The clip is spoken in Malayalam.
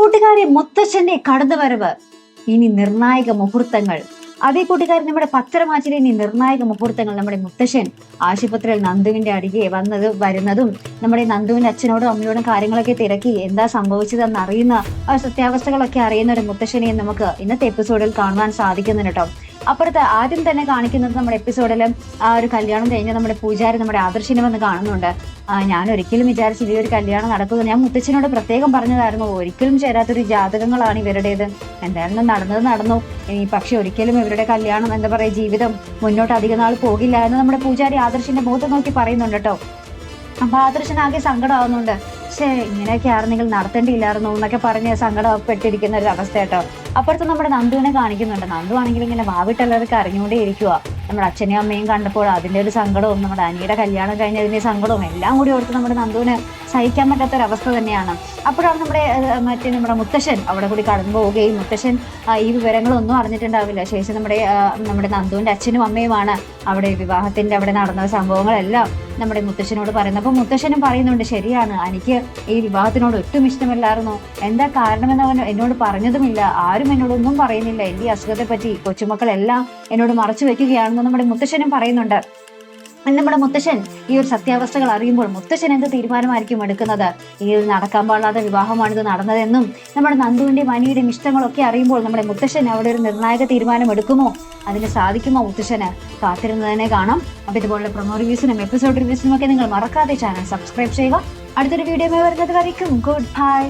കൂട്ടുകാരി മുത്തശ്ശന്റെ കടന്നുവരവ്. ഇനി നിർണായക മുഹൂർത്തങ്ങൾ. അതേ കൂട്ടുകാരി നമ്മുടെ പത്തരമാച്ചിലെ ഇനി നിർണായക മുഹൂർത്തങ്ങൾ നമ്മുടെ മുത്തശ്ശൻ ആശുപത്രിയിൽ നന്ദുവിന്റെ അടികെ വന്നത് വരുന്നതും നമ്മുടെ നന്ദുവിന്റെ അച്ഛനോടും അമ്മയോടും കാര്യങ്ങളൊക്കെ തിരക്കി എന്താ സംഭവിച്ചതെന്ന് അറിയുന്ന സത്യാവസ്ഥകളൊക്കെ അറിയുന്ന ഒരു മുത്തശ്ശനെ നമുക്ക് ഇന്നത്തെ എപ്പിസോഡിൽ കാണുവാൻ സാധിക്കുന്നുണ്ട് കേട്ടോ. അപ്പുറത്ത് ആദ്യം തന്നെ കാണിക്കുന്നത് നമ്മുടെ എപ്പിസോഡിൽ ആ ഒരു കല്യാണം കഴിഞ്ഞ് നമ്മുടെ പൂജാരി നമ്മുടെ ആദർശിനെ വന്ന് കാണുന്നുണ്ട്. ഞാൻ ഒരിക്കലും വിചാരിച്ചില്ല ഈ ഒരു കല്യാണം നടക്കുന്നത് ഞാൻ മുത്തച്ഛനോട് പ്രത്യേകം പറഞ്ഞതായിരുന്നു ഒരിക്കലും ചേരാത്തൊരു ജാതകങ്ങളാണ് ഇവരുടേത്. എന്തായിരുന്നു നടന്നത് നടന്നു. ഇനി പക്ഷെ ഒരിക്കലും ഇവരുടെ കല്യാണം എന്താ പറയുക ജീവിതം മുന്നോട്ട് അധികം നാൾ പോകില്ല എന്ന് നമ്മുടെ പൂജാരി ആദർശിന്റെ മുഖത്ത് നോക്കി പറയുന്നുണ്ട് കേട്ടോ. അപ്പൊ ആദർശനാകെ സങ്കടമാവുന്നുണ്ട്. പക്ഷേ ഇങ്ങനെയൊക്കെ ആയിരുന്നെങ്കിൽ നടത്തേണ്ടിയില്ലായിരുന്നു എന്നൊക്കെ പറഞ്ഞ് സങ്കടപ്പെട്ടിരിക്കുന്ന ഒരു അവസ്ഥ കേട്ടോ. അപ്പുറത്ത് നമ്മുടെ നന്ദുവിനെ കാണിക്കുന്നുണ്ട്. നന്ദു ആണെങ്കിൽ ഇങ്ങനെ വാവിട്ടെല്ലാവർക്കും അറിഞ്ഞുകൊണ്ടേ ഇരിക്കുക നമ്മുടെ അച്ഛനെയും അമ്മയും കണ്ടപ്പോൾ അതിന്റെ ഒരു സങ്കടവും നമ്മുടെ അനിയുടെ കല്യാണം കഴിഞ്ഞതിന്റെ സങ്കടവും എല്ലാം കൂടി ഓർത്ത് നമ്മുടെ നന്ദുവിന് സഹിക്കാൻ പറ്റാത്ത ഒരു അവസ്ഥ തന്നെയാണ്. അപ്പോഴാണ് നമ്മുടെ മറ്റേ നമ്മുടെ മുത്തശ്ശൻ അവിടെ കൂടി കടന്നു പോവുകയും മുത്തശ്ശൻ ഈ വിവരങ്ങളൊന്നും അറിഞ്ഞിട്ടുണ്ടാവില്ല. ശേഷം നമ്മുടെ നമ്മുടെ നന്ദുവിന്റെ അച്ഛനും അമ്മയുമാണ് അവിടെ വിവാഹത്തിന്റെ അവിടെ നടന്ന സംഭവങ്ങളെല്ലാം നമ്മുടെ മുത്തശ്ശനോട് പറയുന്നത് അപ്പൊ മുത്തശ്ശനും പറയുന്നുണ്ട് ശരിയാണ്. എനിക്ക് ഈ വിവാഹത്തിനോട് ഒട്ടും ഇഷ്ടമല്ലായിരുന്നു. എന്താ കാരണമെന്ന് അവൻ എന്നോട് പറഞ്ഞതുമില്ല. ആരും എന്നോടൊന്നും പറയുന്നില്ല. എന്റെ ഈ അസുഖത്തെ പറ്റി കൊച്ചുമക്കളെല്ലാം എന്നോട് മറച്ചു വെക്കുകയാണെന്ന് നമ്മുടെ മുത്തശ്ശനും പറയുന്നുണ്ട്. നമ്മുടെ മുത്തശ്ശൻ ഈ ഒരു സത്യാവസ്ഥകൾ അറിയുമ്പോൾ മുത്തശ്ശൻ എന്ത് തീരുമാനമായിരിക്കും എടുക്കുന്നത്? ഈ ഒരു നടക്കാൻ പാടില്ലാത്ത വിവാഹമാണിത് നടന്നതെന്നും നമ്മുടെ നന്ദുവിന്റെയും അനിയുടെയും ഇഷ്ടങ്ങളൊക്കെ അറിയുമ്പോൾ നമ്മുടെ മുത്തശ്ശൻ അവിടെ ഒരു നിർണായക തീരുമാനം എടുക്കുമോ അതിന് സാധിക്കുമോ മുത്തശ്ശന്? കാത്തിരുന്നതിനെ കാണാം. അപ്പൊ ഇതുപോലുള്ള പ്രൊമോ റിവ്യൂസിനും എപ്പിസോഡ് റിവ്യൂസിനും ഒക്കെ നിങ്ങൾ മറക്കാതെ ചാനൽ സബ്സ്ക്രൈബ് ചെയ്യുക. അടുത്തൊരു വീഡിയോ വരുന്നത് വരയ്ക്കും. Good bye